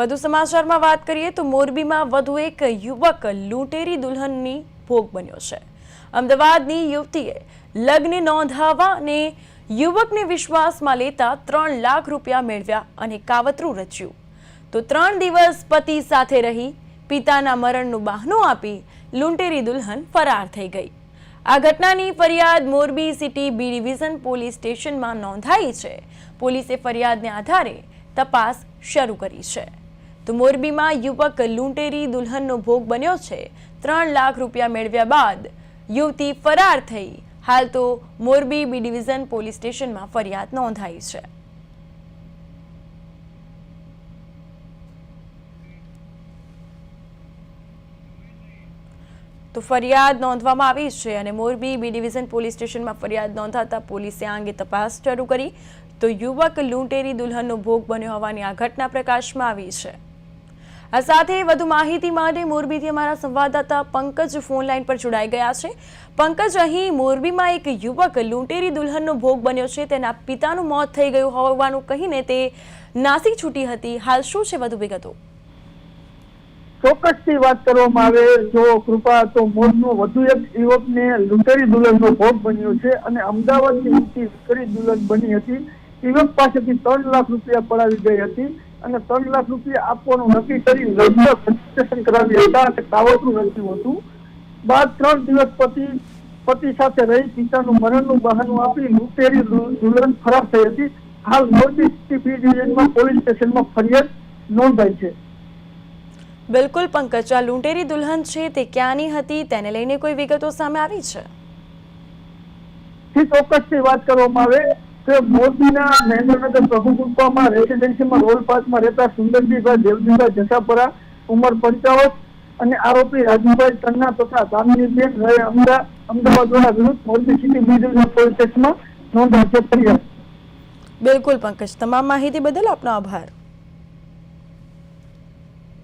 વધુ સમાચારમાં વાત કરીએ તો મોરબીમાં વધુ એક યુવક લૂંટેરી દુલ્હનની ભોગ બન્યો છે. અમદાવાદની યુવતીએ લગ્ન નોંધાવવા અને યુવકને વિશ્વાસમાં લેતા ત્રણ લાખ રૂપિયા મેળવ્યા અને કાવતરું રચ્યું. તો ત્રણ દિવસ પતિ સાથે રહી, પિતાના મરણનું બહાનું આપી લૂંટેરી દુલ્હન ફરાર થઈ ગઈ. આ ઘટનાની ફરિયાદ Morbi city B division police સ્ટેશનમાં નોંધાઈ છે. પોલીસે ફરિયાદને આધારે તપાસ શરૂ કરી છે. તો મોરબીમાં યુવક લૂંટેરી દુલ્હનનો ભોગ બન્યો છે. ત્રણ લાખ રૂપિયા મેળવ્યા બાદ યુવતી ફરાર થઈ. હાલ તો મોરબી બી ડિવિઝન પોલીસ સ્ટેશનમાં ફરિયાદ નોંધાઈ છે. તો ફરિયાદ નોંધવામાં આવી છે અને મોરબી બી ડિવિઝન પોલીસ સ્ટેશનમાં ફરિયાદ નોંધાતા પોલીસે આ અંગે તપાસ શરૂ કરી. તો યુવક લૂંટેરી દુલ્હનનો ભોગ બન્યો હોવાની આ ઘટના પ્રકાશમાં આવી છે. આ સાથે વધુ માહિતી માટે મોરબીથી અમારા સંવાદદાતા પંકજ ફોન લાઈન પર જોડાઈ ગયા છે. પંકજ, અહીં મોરબીમાં એક યુવક લૂંટેરી દુલ્હનનો ભોગ બન્યો છે. તેના પિતાનું મોત થઈ ગયું હોવાનું કહીને તે નાસી છૂટી હતી. હાલ શું છે વધુ વિગતો? ચોક્કસથી વાત કરવામાં આવે. જો કૃપા તો મોરનો વધુ એક યુવકને લૂંટરી દુલ્હનનો ભોગ બન્યો છે અને અમદાવાદની યુવતી લૂંટરી દુલ્હન બની હતી. યુવક પાસેથી ત્રણ લાખ રૂપિયા પડાવી ગઈ હતી. અને ત્રણ લાખ રૂપિયા આપવાનું નક્કી કરી રજીસ્ટ્રેશન કરાવ્યા હતા અને કાવતરું રચ્યું હતું. બાદ ત્રણ દિવસ પતિ પતિ સાથે રહી પિતાનું મરણનું બહાનું આપી લૂંટેરી દુલ્હન ફરાર થઈ હતી. હાલ મોરબી સિટી બી ડિવિઝનમાં પોલીસ સ્ટેશનમાં ફરિયાદ નોંધાઈ છે. બિલકુલ પંકજ આ લૂંટેરી દુલ્હન છે તે ક્યાંની હતી તેને લઈને કોઈ વિગતો સામે આવી છે? ચોક્કસથી વાત કરવામાં આવે. પંચાવન અને આરોપી રાજુભાઈ તન્ના તથા અમદાવાદ વિરુદ્ધ મોરબી બિલકુલ પંકજ, તમામ માહિતી બદલ આપનો આભાર.